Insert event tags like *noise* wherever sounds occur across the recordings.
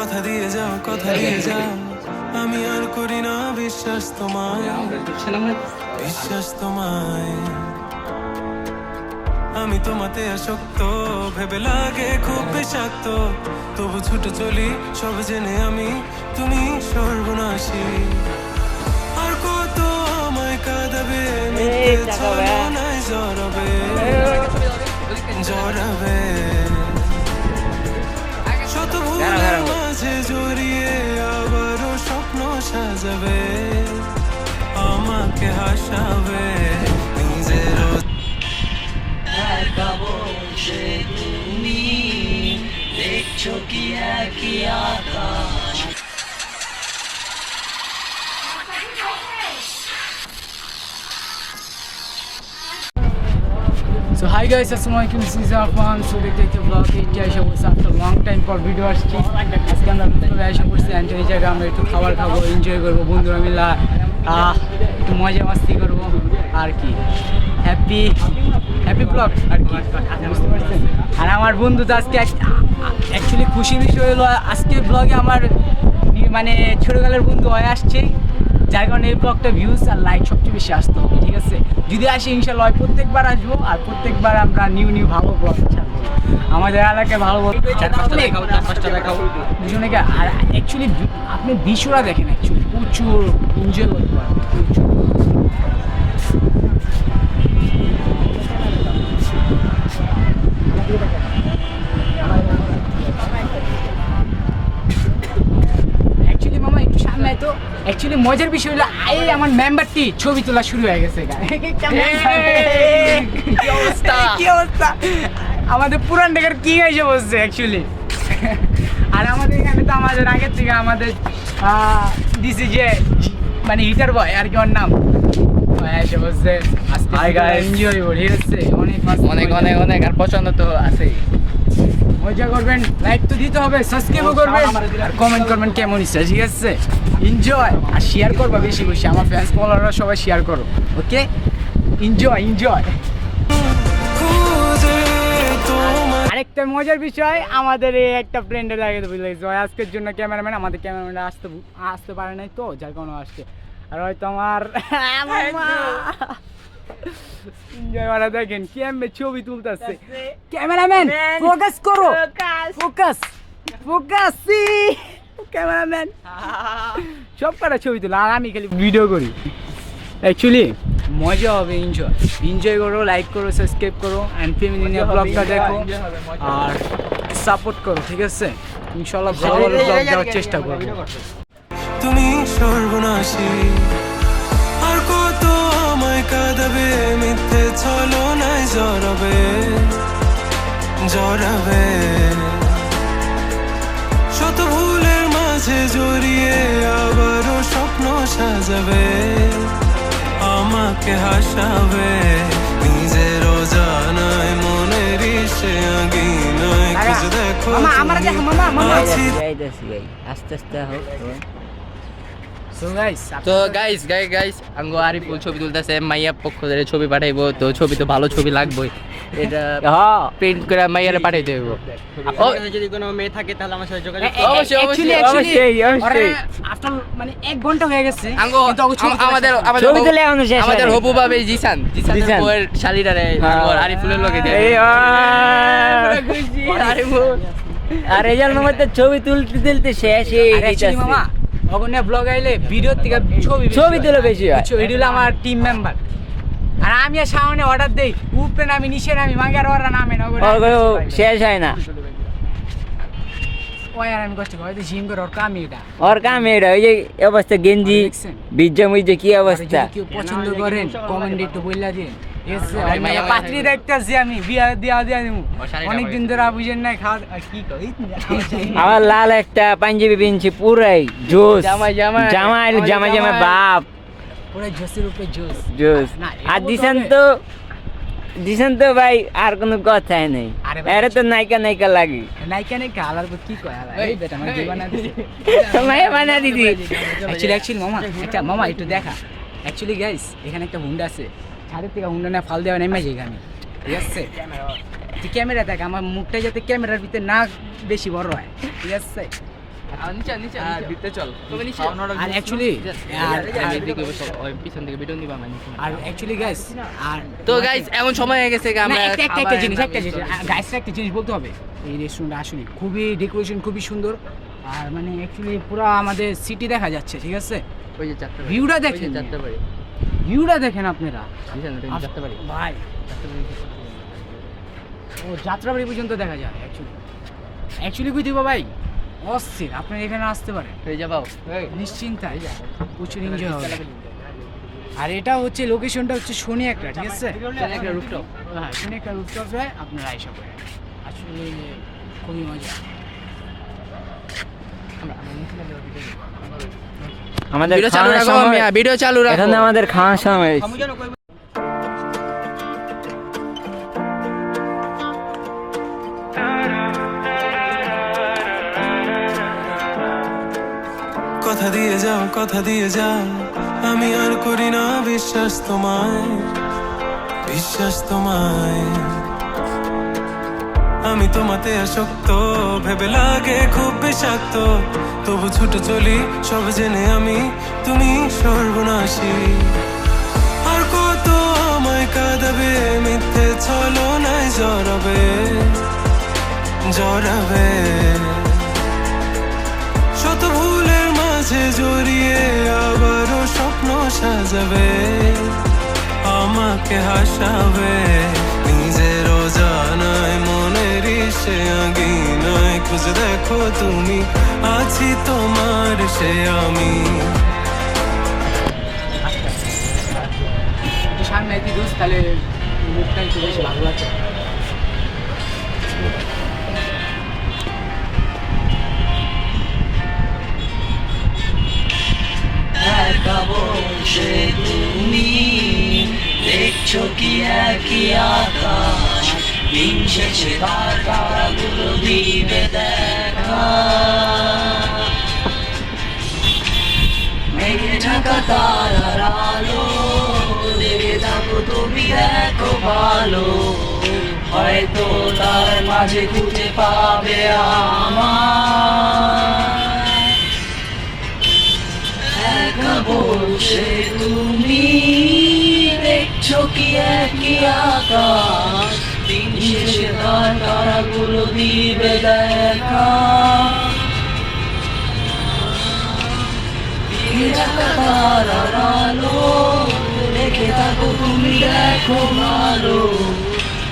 কথা দিয়ে যাও কথা দিয়ে যাও। আমি আর করি না বিশ্বাস তোমায়। বিশ্বাস তোমায়। আমি তোমাতে আসক্ত ভেবে লাগে খুব বিষাক্ত। তবু ছুটে চলি সব জেনে আমি তুমি সর্বনাশী। আর কত আমায় কাঁদাবে মিথ্যে ছলনায় জড়াবে। জড়াবে। সো হাই গাইস আসসালামু আলাইকুম সিজ আরফান সো দেখতে দেখতে ব্লগ এইটা এসে বসে আফটার লং টাইম পর ভিডিও আসছি আজকে আমরা নতুন এসে বসছি অ্যান্ড এই জায়গায় আমরা একটু খাবার খাব এনজয় করব, বন্ধুরা মিলা একটু মজা মাস্তি করব, আর কি। হ্যাপি হ্যাপি ব্লগ আর কি। বুঝতে পারছেন? আর আমার বন্ধু তো আজকে অ্যাকচুয়ালি খুশি বিষয় হলো আজকে ব্লগে আমার মানে ছোটোবেলার বন্ধু হয়ে আসছে। যার কারণে এই ব্লগটা ভিউজ আর লাইক সবচেয়ে বেশি আসতে হবে ঠিক আছে? যদি আসি ইনশাল্লাহ হয় প্রত্যেকবার আসব আর প্রত্যেকবার আমরা নিউ নিউ ভালো ব্লগ ছাড়বো। আমাদের এলাকায় ভালো দুজনে আর অ্যাকচুয়ালি আপনি দৃশ্যটা দেখেন অ্যাকচুয়ালি প্রচুর এনজয় করতে পারেন প্রচুর মামা একটু সামনে আয় তো অ্যাকচুয়ালি মজার বিষয় হলো এই আমার মেম্বারটি ছবি তোলা শুরু হয়ে গেছে *laughs* কি অবস্থা? *laughs* কি আমাদের পুরান ঢাকার কি এসে বসছে অ্যাকচুয়ালি আর আমাদের এখানে তো আমাদের আগের থেকে আমাদের দিছি যে মানে হিটার বয় আর কি ওর নাম? এসে বসছে আজকে এনজয় অনেক অনেক। অনেক অনেক আর পছন্দ তো আছেই। মজা করবেন লাইক তো দিতে হবে সাবস্ক্রাইবও করবেন আর কমেন্ট করবেন কেমন ইচ্ছা ঠিক আছে? এনজয় আর শেয়ার করবা বেশি বেশি আমার ফ্যান্স ফলোয়াররা সবাই শেয়ার করো ওকে এনজয় এনজয় আরেকটা মজার বিষয় আমাদের এই একটা ফ্রেন্ডের লাগে বুঝলে জয় আজকের জন্য ক্যামেরাম্যান আমাদের ক্যামেরাম্যান আসতে আসতে পারে নাই তো যার কারণে আসছে আর হয়তো আমার দেখেন কেমনে ছবি তুলতেছে ক্যামেরাম্যান ফোকাস করো ফোকাস ফোকাস ক্যামেরাম্যান সব কটা ছবি তুলো আর আমি খালি ভিডিও করি অ্যাকচুয়ালি মজা হবে এনজয় এনজয় করো লাইক করো সাবস্ক্রাইব করো অ্যান্ড ফ্যামিলি নিয়ে ব্লগটা দেখো আর সাপোর্ট করো ঠিক আছে ইনশাল্লাহ ভালো ভালো ব্লগ দেওয়ার চেষ্টা করব তুমি সর্বনাশী কাঁদাবে মিথ্যে ছলনায় জড়াবে জড়াবে। শত ভুলের মাঝে জড়িয়ে আবারও স্বপ্ন সাজাবে আমাকে হাসাবে। নিজেরও জানায় মনের সে আগিনায় খুঁজে দেখো। আছি। আস্তে আস্তে হোক তো গাইস গাই গাইস আঙ্গো আরিফুল ছবি তুলতেছে মাইয়া পক্ষ থেকে ছবি পাঠাইবো তো ছবি তো ভালো ছবি লাগবেই। এটা *laughs* হ্যাঁ। প্রিন্ট করে মাইয়ারে পাঠাইতে হইব যদি কোনো মেয়ে থাকে তাহলে আমার সাথে যোগাযোগ অবশ্যই, অবশ্যই, অ্যাকচুয়ালি আফটার মানে এক ঘণ্টা হয়ে গেছে। আঙ্গো কিন্তু ওকে ছবি আমাদের আমাদের ছবি তুলে এখনও শেষ আমাদের হবু ভাবে জিসান। জিসান। বউয়ের শালিটারে আঙ্গো আরিফুলের লগে দিয়ে এই, আরিফুল আর জন্য মধ্যে ছবি তুলতে তুলতে শেষ হয়ে actually মামা ওখানে ব্লগ আইলে ভিডিও থেকে ছবি ছবি তুলে বেশি হয়। আমার টিম মেম্বার আর আমি আর সামনে অর্ডার দেই। উপরে নামি নিচে নামি মাঙ্গার ওরা নামে না। শেষ হয় না। আমি কষ্ট করে জিম করে ওর কামই এটা ওর কাম এটা ওই যে অবস্থা গেঞ্জি? বিজ্জা মুইজা কি অবস্থা। কেউ পছন্দ করেন কমেন্ট একটু বললা দিন পাত্রী দেখতেছি আমি বিয়া দিয়া দিয়া দিমু। অনেকদিন ধরে বুঝেন নাই খাওয়া আর কি কই আমার লাল একটা পাঞ্জাবি পিনছি পুরাই জোস। জামাই, জামাই। জামাই জামাই জামাই জামাই। বাপ। পুরো জোসের উপরে জোস। জোস। আর দিছেন তো দিছেন তো ভাই আর কোনো কথাই নেই। আরে এর তো নায়িকা নায়িকা লাগে। নাইকা নাইকা আলার কি কয় এই বেটা মানে জীবন মায়া বানা দিদি। অ্যাকচুয়ালি অ্যাকচুয়ালি মামা একটা মামা একটু দেখা। অ্যাকচুয়ালি গাইস এখানে একটা হুন্ডা আছে। ছাদের থেকে হুন্ডা না ফাল দেওয়া নেমে যায় এখানে ঠিক আছে? তুই ক্যামেরা দেখ আমার মুখটা যাতে ক্যামেরার ভিতরে না বেশি বড় হয়। ঠিক আছে? আর অ্যাকচুয়ালি আমি আর অ্যাকচুয়ালি গাইস আর তো গাইস এমন সময় হয়ে গেছে আমরা একটা জিনিস একটা জিনিস। গাইসরা একটা জিনিস বলতে হবে। এই রেস্টুরেন্ট আসলে খুবই ডেকোরেশন খুবই সুন্দর। আর মানে অ্যাকচুয়ালি পুরো আমাদের সিটি দেখা যাচ্ছে ঠিক আছে? ওই যে ভিউটা দেখেন। চারটে বাড়ি। ভিউটা দেখেন আপনারা। ভাই। ও যাত্রাবাড়ি পর্যন্ত দেখা যায় অ্যাকচুয়ালি অ্যাকচুয়ালি কই দিব ভাই? অস্থির আপনি এখানে আসতে পারেন। হয়ে যাবাও নিশ্চিন্তায় প্রচুর এনজয় হবে। আর এটা হচ্ছে লোকেশনটা হচ্ছে শনি একটা ঠিক আছে? একটা রুফটপ হ্যাঁ শনি একটা রুফটপে আপনারা আইসা করেন আসলে খুবই মজা। আমরা আমাদের ভিডিও চালু রাখো মিয়া ভিডিও চালু রাখো। এখানে আমাদের খাওয়ার সময় কথা দিয়ে যাও কথা দিয়ে যাও। আমি আর করি না বিশ্বাস তোমায় বিশ্বাস তোমায়। আমি তোমাতে আসক্ত, ভেবে লাগে খুব বিষাক্ত। তবু ছুটে চলি, সব জেনে আমি তুমি সর্বনাশী। আর কত আমায় কাঁদাবে, মিথ্যে চলো নাই জড়াবে জড়াবে। শত ভুলের মাঝে জড়িয়ে আবারও স্বপ্ন সাজাবে, আমাকে হাসাবে। সে আঙিনায় খুঁজে দেখো তুমি। আছি তোমার সে আমি। সামনে দোষ? তাহলে মুখটা একটু বেশি ভালো লাগছে তুমি। দেখছ কি একই আকাশ দিন শেষে তার তারাগুলো দিবে দেখা মেঘে ঢাকা তারার আলো লেগে থাকো তুমি দেখো ভালো হয়তো তার মাঝে খুঁজে পাবে আমার একা বসে তুমি দেখছ কি একই আকাশ দিন শেষে তার তারাগুলো দিবে দেখা আলো দেখে থাকো তুমি দেখো ভালো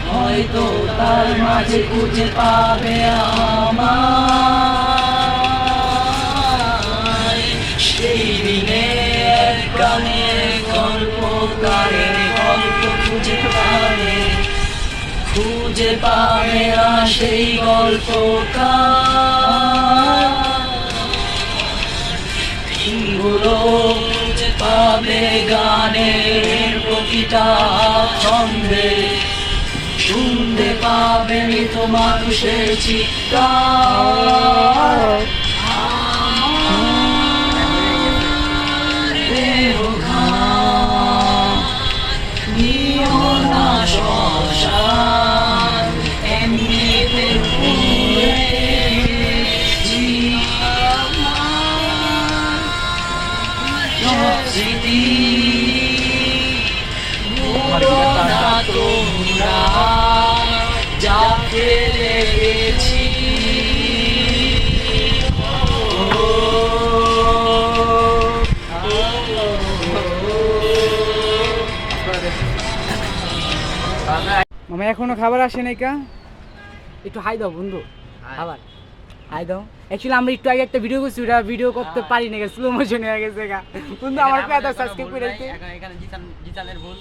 হয়তো তার মাঝে খুঁজে পাবে আমায় খুঁজে পাবে না সেই গল্প দিনগুলো খুঁজে পাবে গানের প্রতিটা ছন্দে, শুনতে পাবে মৃত মানুষের চিৎকার। এখনও খাবার আসে নাই কা? একটু হাই দাও বন্ধু খাবার। হাই দাও। অ্যাকচুয়ালি আমরা একটু আগে একটা ভিডিও করছি ওটা ভিডিও করতে পারি না স্লো মোশন হয়ে গেছে গা। বন্ধু আমার পেয়ে সাবস্ক্রাইব করে দিতে। এখন এখানে জিসান জিসানের ভুল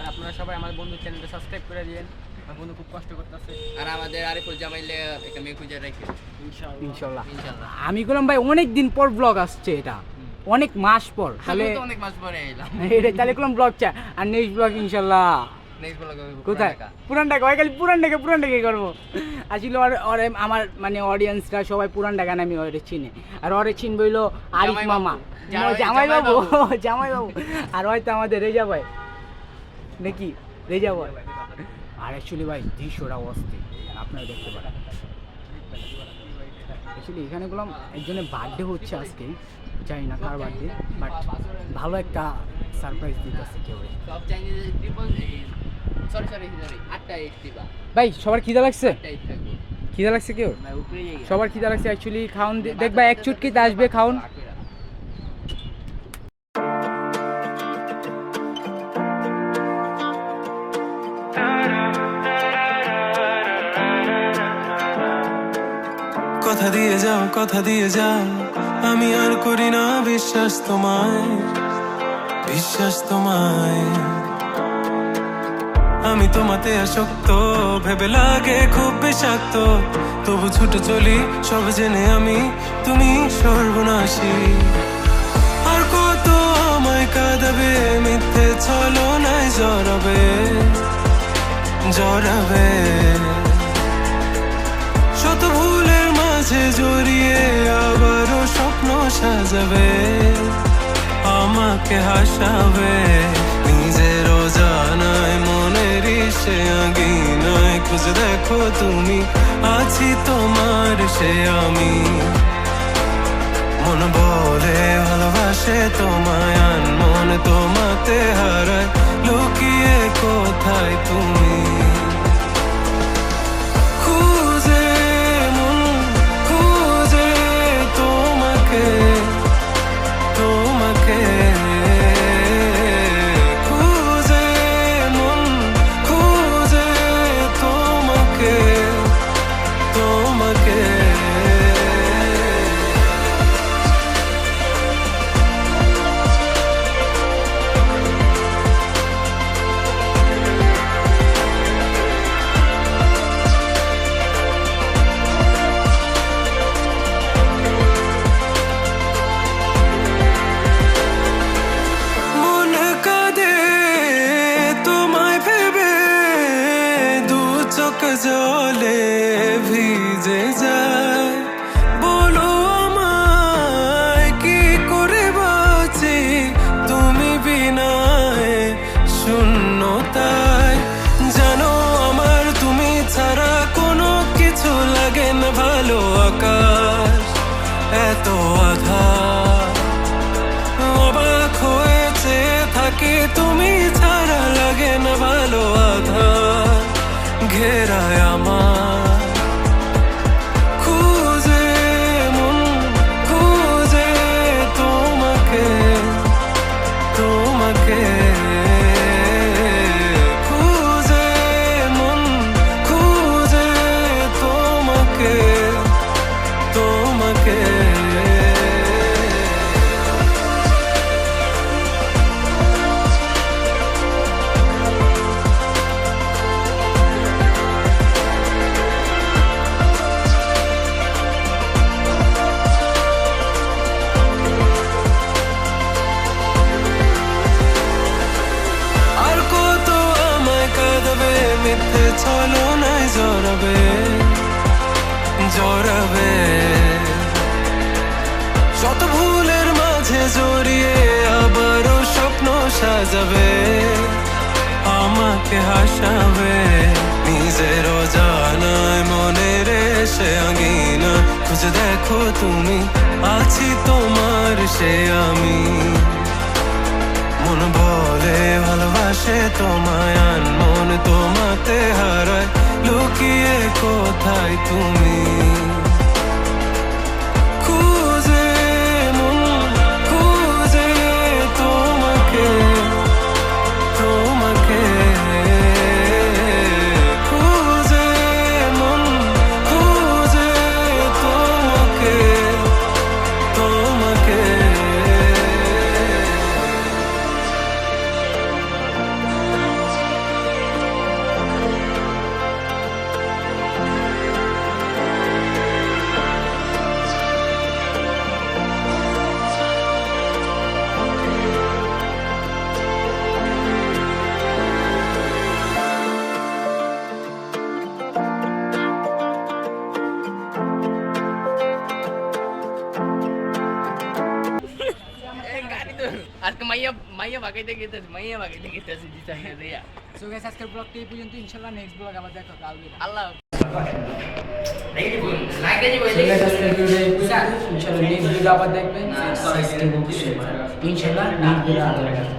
আর আপনারা সবাই আমার বন্ধু চ্যানেলটা সাবস্ক্রাইব করে দিয়েন। আমার বন্ধু খুব কষ্ট করতেছে। আর আমাদের আরিফুল জামাইলে একটা মেয়ে খুঁজে রাখি। ইনশাল্লাহ। ইনশাআল্লাহ ইনশাআল্লাহ আমি বললাম ভাই অনেক দিন পর ব্লগ আসছে এটা। অনেক মাস পর। তাহলে অনেক মাস পরে এলাম। এটা *laughs* তাহলে করলাম ব্লগ চা। আর নেক্সট ব্লগ ব্লগ কোথায়? পুরান ঢাকা ওই খালি পুরান ঢাকা পুরান ঢাকাই করব। আসলে ওর ওরে আমার মানে অডিয়েন্সরা সবাই পুরান ঢাকা নামে ওরে চিনে। আর ওরে চিনবো হইল আরিফ মামা বাবু। জামাই- জামাই বাবু জামাই *laughs* জামাই বাবু। আর হয়তো আমাদের রেজা ভাই। নাকি? রেজা ভাই। আর অ্যাকচুয়ালি ভাই দৃশ্যটা অস্থির। আপনারা দেখতে পারেন। অ্যাকচুয়ালি এখানে গেলাম একজনের বার্থডে হচ্ছে আজকে। জানি না কার বার্থডে বাট ভালো একটা সারপ্রাইজ দিতেছে কেউ। সরি সরি সরি আটটা এইট দিবা। ভাই সবার খিদা লাগছে? খিদা লাগছে কেউ? ভাই উপরে যাই সবার খিদা লাগছে অ্যাকচুয়ালি খাওন দেখবা এক চুটকিতে আসবে খাওন। কথা দিয়ে যাও কথা দিয়ে যাও। আমি আর করি না বিশ্বাস তোমায়। বিশ্বাস তোমায়। আমি তোমাতে আসক্ত। ভেবে লাগে খুব বিষাক্ত। তবু ছুটে চলি, সব জেনে আমি তুমি সর্বনাশী। আর কত আমায় কাঁদাবে, মিথ্যে চলো নাই জড়াবে জড়াবে। শত ভুলের মাঝে জড়িয়ে আবারও স্বপ্ন সাজাবে, আমাকে হাসাবে নিজেরও জানায় সে নয়, খুঁজে দেখো তুমি। আছি তোমার সে আমি। মন বলে ভালোবাসে তোমায় আন মন তোমাতে হারায়। লুকিয়ে কোথায় তুমি? ছলো নাই জড়াবে জড়াবে শত ভুলের মাঝে জড়িয়ে আবারও স্বপ্ন সাজাবে আমাকে হাসাবে নিজেরও জানায় মনের সে আঙিনা খুঁজে দেখো তুমি আছি তোমার সে আমি মন বলে ভালোবাসে তোমায় মন তোমাতে হারায়। লুকিয়ে কোথায় তুমি? মাইয়া বাগাইতে গেতেছে মাইয়া বাগাইতে গেতেছে দিশা দিয়া সো গাইস আজকের ব্লগটা এই পর্যন্ত ইনশাআল্লাহ নেক্সট ব্লগ আবার দেখা হবে আলবিদা আল্লাহ লাগে